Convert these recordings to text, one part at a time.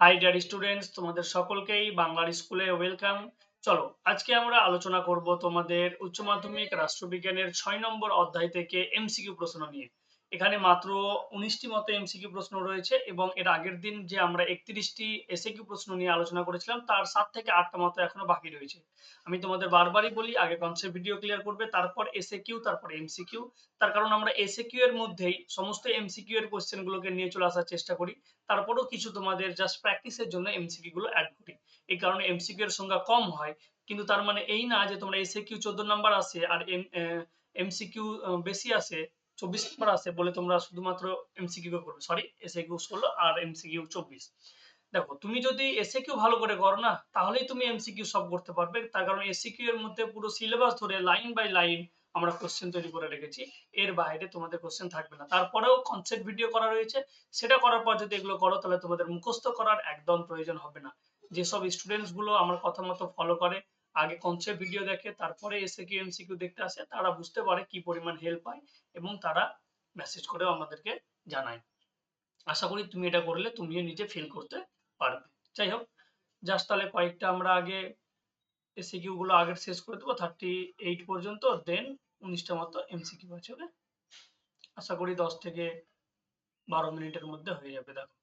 High dear students তোমাদের সকলকেই বাংলার স্কুলে ওয়েলকাম চলো, আজকে আমরা আলোচনা করব তোমাদের উচ্চ মাধ্যমিক রাষ্ট্রবিজ্ঞানের ছয় নম্বর অধ্যায় থেকে এমসিকিউ প্রশ্ন নিয়ে। এখানে মাত্র উনিশটি মতো এমসিকিউ প্রশ্ন রয়েছে এবং এর আগের দিন যে আমরা একত্রিশটি এসএকিউ প্রশ্ন নিয়ে আলোচনা করেছিলাম, তার সাত থেকে আটটা মতো এখনও বাকি রয়েছে। আমি তোমাদের বারবারই বলি, আগে কনসেপ্ট ভিডিও ক্লিয়ার করবে, তারপর এসএকিউ তারপর এমসিকিউ তার কারণ আমরা এসএকিউ এর মধ্যেই সমস্ত এমসিকিউ এর কোশ্চেন গুলোকে নিয়ে চলে আসার চেষ্টা করি। তারপরেও কিছু তোমাদের জাস্ট প্র্যাকটিসের জন্য এমসিকিউ গুলো অ্যাড করি। এই কারণে এমসিকিউ এর সংখ্যা কম হয়, কিন্তু তার মানে এই না যে তোমরা এসএকিউ চোদ্দ নাম্বার আসে আর এমসিকিউ বেশি আসে চব্বিশ নম্বর আসে বলে তোমরা শুধুমাত্র এমসিকিউ করবে। সরি এসএ কিউ ষোলো আর এমসিকিউ চব্বিশ। দেখো, তুমি যদি এসএ কিউ ভালো করে করো না, তাহলেই তুমি এমসিকিউ সব করতে পারবে। তার কারণ এসিকিউ এর মধ্যে পুরো সিলেবাস ধরে লাইন বাই লাইন আমরা কোশ্চেন তৈরি করে রেখেছি। এর বাইরে তোমাদের কোশ্চেন থাকবে না। তারপরেও কনসেপ্ট ভিডিও করা রয়েছে। সেটা করার পর যদি এগুলো করো, তাহলে তোমাদের মুখস্থ করার একদম প্রয়োজন হবে না। যেসব স্টুডেন্টসগুলো আমার কথা মতো ফলো করে আগে কনসেপ্ট ভিডিও দেখে, তারপরে এসে কি এমসিকিউ দেখতে আসে, তারা বুঝতে পারে কি পরিমাণ হেল্প পায় এবং তারা মেসেজ করেও আমাদেরকে জানায়। আশা করি তুমি এটা করলে, তুমিও নিজে ফিল করতে পারবে। যাই হোক জাস্ট তাহলে কয়েকটা আমরা আগে এসিকিউ গুলো আগে শেষ করে দেবো থার্টি এইট পর্যন্ত দেন উনিশটা মতো এমসিকিউ আছে ওকে আশা করি দশ থেকে বারো মিনিটের মধ্যে হয়ে যাবে, দেখো।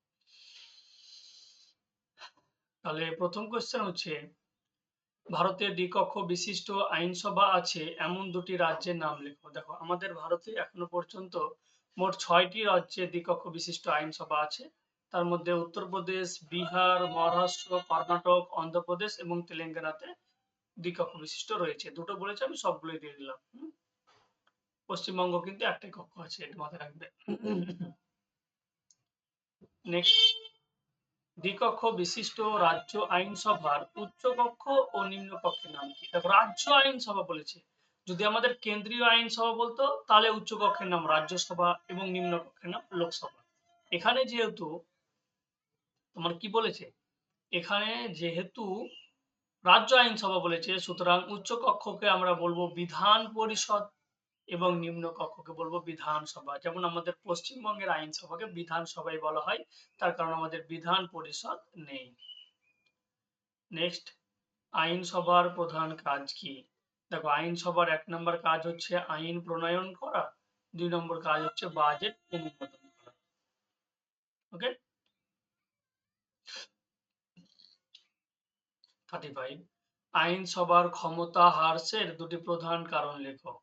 তাহলে প্রথম কোয়েশ্চেন হচ্ছে ভারতের দ্বিকক্ষ বিশিষ্ট আইনসভা আছে, এমন দুটি রাজ্যের নাম লেখো। দেখো, আমাদের ভারতে এখনও পর্যন্ত মোট ছয়টি রাজ্যে দ্বিকক্ষ বিশিষ্ট আইনসভা আছে। তার মধ্যে উত্তরপ্রদেশ, বিহার, মহারাষ্ট্র, কর্ণাটক, অন্ধ্রপ্রদেশ এবং তেলেঙ্গানাতে দ্বিকক্ষ বিশিষ্ট রয়েছে। দুটো বলেছে, আমি সবগুলোই দিয়ে দিলাম। পশ্চিমবঙ্গ কিন্তু একটাই কক্ষ আছে, এটা মাথায় রাখবে। নেক্সট। দ্বিকক্ষ বিশিষ্ট রাজ্য আইনসভার উচ্চকক্ষ ও নিম্নকক্ষের নাম কি? দেখো, রাজ্য আইনসভা বলেছে। যদি আমাদের কেন্দ্রীয় আইনসভা বলতো, তাহলে উচ্চকক্ষের নাম রাজ্যসভা এবং নিম্নকক্ষের নাম লোকসভা। এখানে যেহেতু, তোমার কি বলেছে? এখানে যেহেতু রাজ্য আইনসভা বলেছে, সুতরাং উচ্চকক্ষকে আমরা বলব বিধান পরিষদ। এবং নিম্ন কক্ষকে বলব বিধানসভা। যেমন আমাদের পশ্চিমবঙ্গের আইনসভাকে বিধানসভাই বলা হয়, তার কারণ আমাদের বিধান পরিষদ নেই। নেক্সট আইনসভার প্রধান কাজ কি? দেখো, আইনসভার এক নম্বর কাজ হচ্ছে আইন প্রণয়ন করা, দুই নম্বর কাজ হচ্ছে বাজেট অনুমোদন করা। ওকে আইনসভার ক্ষমতা হ্রাসের দুটি প্রধান কারণ লেখো।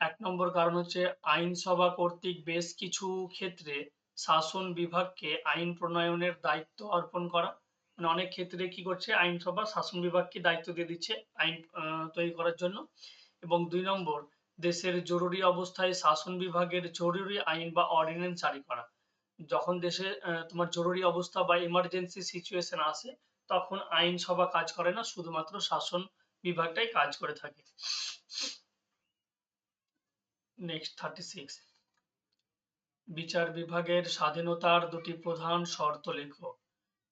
এক নম্বর কারণ হচ্ছে আইনসভা কর্তৃক বেশ কিছু ক্ষেত্রে শাসন বিভাগকে আইন প্রণয়নের দায়িত্ব অর্পণ করা। মানে অনেক ক্ষেত্রে কি করছে, আইনসভা শাসন বিভাগকে দায়িত্ব দিয়ে দিচ্ছে আইন তৈরি করার জন্য। এবং দুই নম্বর, দেশের জরুরি অবস্থায় শাসন বিভাগের জরুরি আইন বা অর্ডিন্যান্স জারি করা। যখন দেশে তোমার জরুরি অবস্থা বা ইমার্জেন্সি সিচুয়েশন আসে, তখন আইনসভা কাজ করে না, শুধুমাত্র শাসন বিভাগটাই কাজ করে থাকে। নেক্সট থার্টি সিক্স বিচার বিভাগের স্বাধীনতার দুটি প্রধান শর্ত লেখো।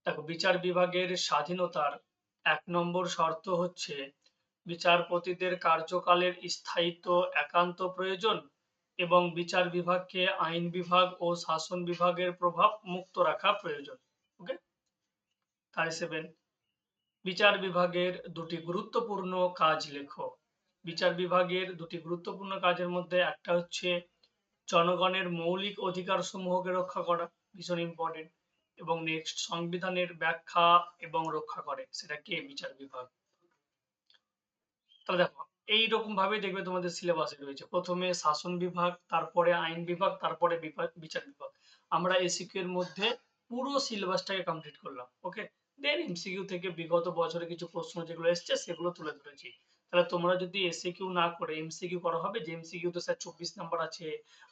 দেখো, বিচার বিভাগের স্বাধীনতার এক নম্বর শর্ত হচ্ছে বিচারপতিদের কার্যকালের স্থায়িত্ব, একান্ত প্রয়োজন এবং বিচার বিভাগকে আইন বিভাগ ও শাসন বিভাগের প্রভাব মুক্ত রাখা প্রয়োজন। ওকে থার্টি সেভেন বিচার বিভাগের দুটি গুরুত্বপূর্ণ কাজ লেখো। বিচার বিভাগের দুটি গুরুত্বপূর্ণ কাজের মধ্যে একটা হচ্ছে জনগণের মৌলিক অধিকার সমূহকে রক্ষা করা, ভীষণ ইম্পর্টেন্ট এবং নেক্সট সংবিধানের ব্যাখ্যা এবং রক্ষা করে, সেটা কে? বিচার বিভাগ। তাহলে দেখো, এইরকম ভাবে দেখবে তোমাদের সিলেবাসে রয়েছে। প্রথমে শাসন বিভাগ, তারপরে আইন বিভাগ, তারপরে বিচার বিভাগ। আমরা এসিকিউ এর মধ্যে পুরো সিলেবাসটাকে কমপ্লিট করলাম ওকে দেন এমসিকিউ থেকে বিগত বছরে কিছু প্রশ্ন যেগুলো এসছে, সেগুলো তুলে ধরেছি। তাহলে তোমরা যদি এসিকিউ না করে এমসিকিউ করা হবে? যে এমসিকিউ তো স্যার চব্বিশ নাম্বার আছে,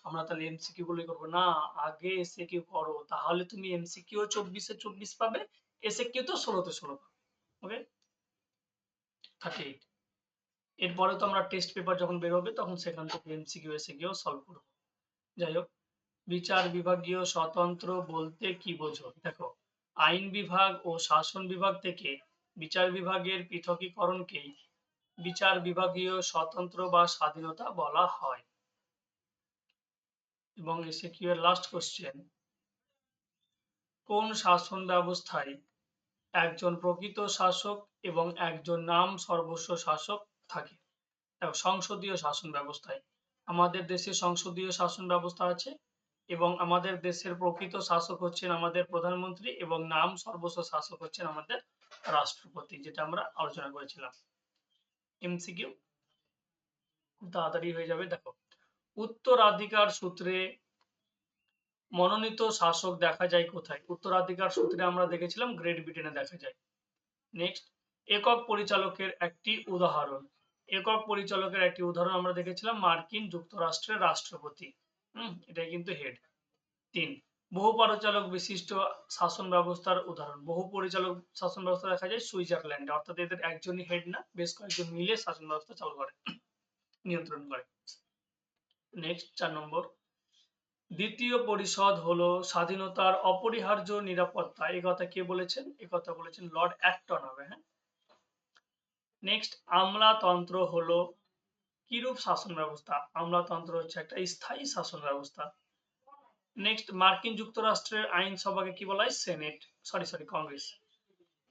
আমরা তাহলে এমসিকিউ গুলোই করব। না, আগে এসিকিউ করো, তাহলে তুমি এমসিকিউ চব্বিশে চব্বিশ পাবে এসিকিউ তো ষোলোতে ষোলো পাবে। ওকে থার্টি এইট এরপরে তো আমরা টেস্ট পেপার যখন বের হবে, তখন সেখান থেকে এমসিকিউ এসিকিউ সলভ করব। যাই হোক, বিচার বিভাগীয় স্বতন্ত্র বলতে কি বোঝো? দেখো, আইন বিভাগ ও শাসন বিভাগ থেকে বিচার বিভাগের পৃথকীকরণকেই বিচার বিভাগীয় স্বতন্ত্র বা স্বাধীনতা বলা হয়। এবং এসে কি লাস্ট কোশ্চেন কোন শাসন ব্যবস্থায় একজন প্রকৃত শাসক এবং একজন নাম সর্বস্ব শাসক থাকে? সংসদীয় শাসন ব্যবস্থায়। আমাদের দেশে সংসদীয় শাসন ব্যবস্থা আছে এবং আমাদের দেশের প্রকৃত শাসক হচ্ছেন আমাদের প্রধানমন্ত্রী এবং নাম সর্বস্ব শাসক হচ্ছেন আমাদের রাষ্ট্রপতি, যেটা আমরা আলোচনা করেছিলাম। এমসিকিউ খুব তাড়াতাড়ি হয়ে যাবে। দেখো, উত্তরাধিকার সূত্রে মনোনীত শাসক দেখা যায় কোথায়? উত্তরাধিকার সূত্রে আমরা দেখেছিলাম গ্রেট ব্রিটেনে দেখা যায়। নেক্সট একক পরিচালকের একটি উদাহরণ। একক পরিচালকের একটি উদাহরণ আমরা দেখেছিলাম মার্কিন যুক্তরাষ্ট্রের রাষ্ট্রপতি। হম, এটাই কিন্তু হেড তিন বহু পরিচালক বিশিষ্ট শাসন ব্যবস্থার উদাহরণ। বহু পরিচালক শাসন ব্যবস্থা দেখা যায় সুইজারল্যান্ডে। অর্থাৎ এদের একজনই হেড না, বেশ কয়েকজন মিলে শাসন ব্যবস্থা চালু করে, নিয়ন্ত্রণ করে। নেক্সট চার নম্বর। দ্বিতীয় পরিষদ হলো স্বাধীনতার অপরিহার্য নিরাপত্তা। এই কথা কে বলেছেন? এই কথা বলেছেন লর্ড অ্যাক্টন হবে হ্যাঁ? নেক্সট আমলাতন্ত্র হলো কিরূপ শাসন ব্যবস্থা? আমলাতন্ত্র হচ্ছে একটা স্থায়ী শাসন ব্যবস্থা। নেক্সট মার্কিন যুক্তরাষ্ট্রের আইনসভাকে কি বলা হয়? সেনেট সরি সরি কংগ্রেস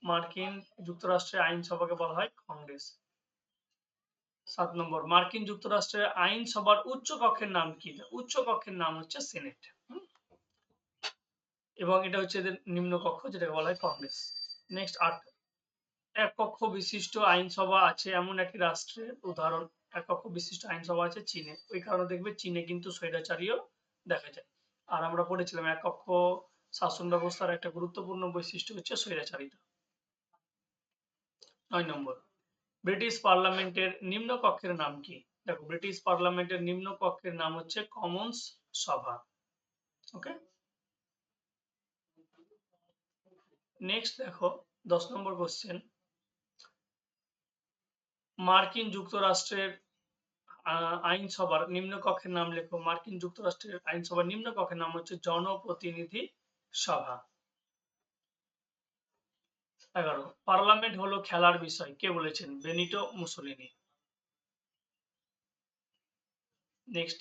মার্কিন যুক্তরাষ্ট্রের আইনসভাকে বলা হয় কংগ্রেস সাত নম্বর, মার্কিন যুক্তরাষ্ট্রের আইনসভার উচ্চ কক্ষের নাম কি? উচ্চ কক্ষের নাম হচ্ছে সেনেট এবং এটা হচ্ছে এদের নিম্ন কক্ষ যেটাকে বলা হয় কংগ্রেস নেক্সট আট, এক কক্ষ বিশিষ্ট আইনসভা আছে এমন একটি রাষ্ট্রের উদাহরণ। এক কক্ষ বিশিষ্ট আইনসভা আছে চীনে। ওই কারণে দেখবে চীনে কিন্তু স্বৈরাচারীও দেখা যায়। আর আমরা পড়েছিলাম এক কক্ষ শাসন ব্যবস্থার একটা গুরুত্বপূর্ণ বৈশিষ্ট্য হচ্ছে স্বৈরাচারিতা। নয় নম্বর, ব্রিটিশ পার্লামেন্টের নিম্ন কক্ষের নাম কি? দেখো, ব্রিটিশ পার্লামেন্টের নিম্ন কক্ষের নাম হচ্ছে কমন্স সভা। ওকে? নেক্সট দেখো, দশ নম্বর কোশ্চেন মার্কিন যুক্তরাষ্ট্রের আইনসভার নিম্ন কক্ষের নাম লেখো। মার্কিন যুক্তরাষ্ট্রের আইনসভার নিম্ন কক্ষের নাম হচ্ছে জনপ্রতিনিধি সভা। এগারো, পার্লামেন্ট হলো খেলার বিষয়, কে বলেছেন? Benito Mussolini. নেক্সট,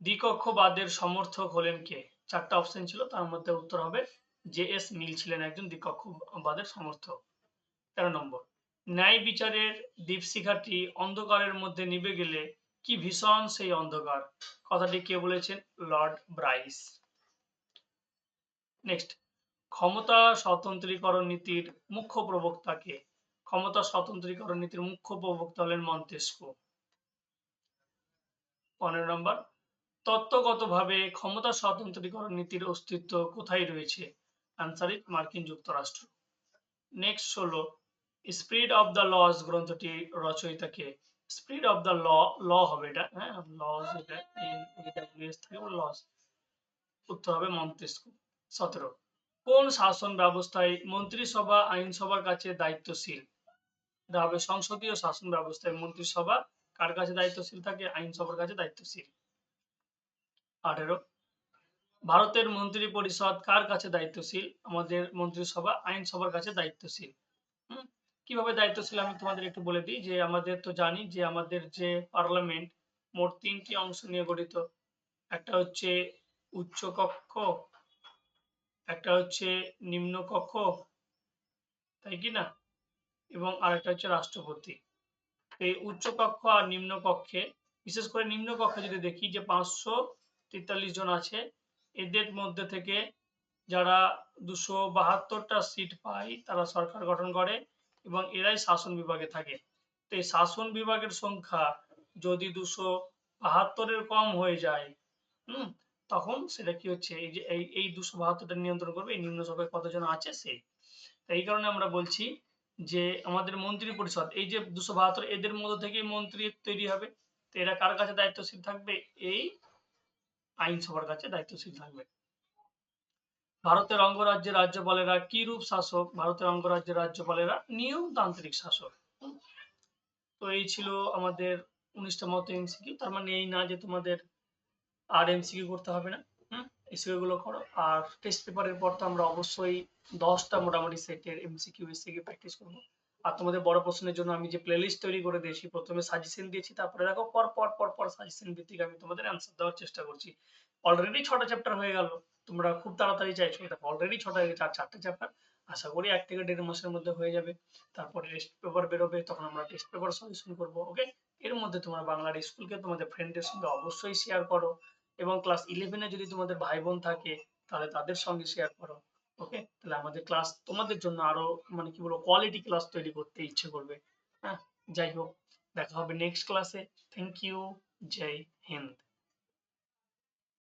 দ্বিকক্ষবাদের সমর্থক হলেন কে? চারটা অপশন ছিল, তার মধ্যে উত্তর হবে জে এস মিল ছিলেন একজন দ্বিকক্ষবাদের সমর্থক। তেরো নম্বর, ন্যায় বিচারের দীপশিখাটি অন্ধকারের মধ্যে নিভে গেলে কি ভীষণ সেই অন্ধকার। কথাটি কে বলেছেন? Lord Bryce. নেক্সট, ক্ষমতা স্বতন্ত্রীকরণ নীতির মুখ্য প্রবক্তা কে? ক্ষমতা স্বতন্ত্রীকরণ নীতির মুখ্য প্রবক্তা হলেন মন্তেস্কো। পনেরো নম্বর, তত্ত্বগতভাবে ক্ষমতা স্বতন্ত্রীকরণ নীতির অস্তিত্ব কোথায় রয়েছে? আনসার ইট মার্কিন যুক্তরাষ্ট্র। নেক্সট হলো স্পিড অফ দ্য লস গ্রন্থটি রচয়িতা কে? স্পিড অফ দ্য ল হবে এটা হ্যাঁ? লস এটা থাকে লস উত্তর হবে মন্তেস্কো, সতেরো। কোন শাসন ব্যবস্থায় মন্ত্রিসভা, আইনসভার কাছে দায়িত্বশীল? এটা হবে সংসদীয় শাসন ব্যবস্থায় মন্ত্রিসভা, কার কাছে দায়িত্বশীল থাকে? আইনসভার কাছে দায়িত্বশীল। আঠেরো। ভারতের মন্ত্রী পরিষদ কার কাছে দায়িত্বশীল? আমাদের মন্ত্রিসভা, আইনসভার কাছে দায়িত্বশীল। কীভাবে দায়িত্বশীল আমি তোমাদের একটু বলে দিই, যে আমাদের তো জানি যে আমাদের যে পার্লামেন্ট মোট তিনটি অংশ নিয়ে গঠিত। একটা হচ্ছে উচ্চ কক্ষ, একটা হচ্ছে নিম্ন কক্ষ, তাই কি না? এবং আরেকটা হচ্ছে রাষ্ট্রপতি। এই উচ্চ কক্ষ আর নিম্ন কক্ষে, বিশেষ করে নিম্ন কক্ষে যদি দেখি যে পাঁচশো তেতাল্লিশ জন আছে, এদের মধ্যে থেকে যারা দুশো বাহাত্তরটা সিট পায়, তারা সরকার গঠন করে। এবং এরাই শাসন বিভাগে থাকে। তো এই শাসন বিভাগের সংখ্যা যদি দুশো বাহাত্তরের কম হয়ে যায়, হুম, তখন সেটা কি হচ্ছে? এই যে, এই দুশো বাহাত্তরটা নিয়ন্ত্রণ করবে, এই নিম্ন সভায় কতজন আছে সেই এই কারণে আমরা বলছি যে, আমাদের মন্ত্রী পরিষদ, এই যে দুশো বাহাত্তর, এদের মধ্যে থেকে মন্ত্রী তৈরি হবে। তো এরা কার কাছে দায়িত্বশীল থাকবে? এই আইনসভার কাছে দায়িত্বশীল থাকবে। ভারতের অঙ্গরাজ্যের রাজ্যপালেরা কি রূপ শাসক? ভারতের অঙ্গরাজ্যের রাজ্যপালেরা নিয়মতান্ত্রিক শাসক। তো এই ছিল আমাদের উনিশটা মতো এমসিকিউ। তার মানে এই না যে তোমাদের আর এমসিকিউ করতে হবে না, হুম? এসিকিউ গুলো করো। আর টেস্ট পেপারের পর তো আমরা অবশ্যই দশটা মোটামুটি সেটের এমসিকিউ, এসিকিউ প্র্যাকটিস করব। আর তোমাদের বড় প্রশ্নের জন্য আমি যে প্লেলিস্ট তৈরি করে দিয়েছি, প্রথমে সাজেশন দিয়েছি, তারপরে দেখো পর পর পর পর সাজেশন ভিত্তিক আমি তোমাদের অ্যান্সার দেওয়ার চেষ্টা করছি। অলরেডি ছটা চ্যাপ্টার হয়ে গেল। তোমরা খুব তাড়াতাড়ি চাইছো। দেখো অলরেডি ছটা আর চারটে চ্যাপ্টার আশা করি এক থেকে দেড় মাসের মধ্যে হয়ে যাবে। তারপরে টেস্ট পেপার বেরোবে, তখন আমরা টেস্ট পেপার সলিউশন করব ওকে এর মধ্যে তোমরা বাংলার স্কুলকে তোমাদের ফ্রেন্ডের সঙ্গে অবশ্যই শেয়ার করো এবং ক্লাস ইলেভেনে যদি তোমাদের ভাই বোন থাকে, তাহলে তাদের সঙ্গে শেয়ার করো ওকে তাহলে আমাদের ক্লাস তোমাদের জন্য আরও মানে কি বলব কোয়ালিটি ক্লাস তৈরি করতে ইচ্ছে করবে। হ্যাঁ যাই হোক, দেখা হবে নেক্সট ক্লাসে থ্যাংক ইউ জয় হিন্দ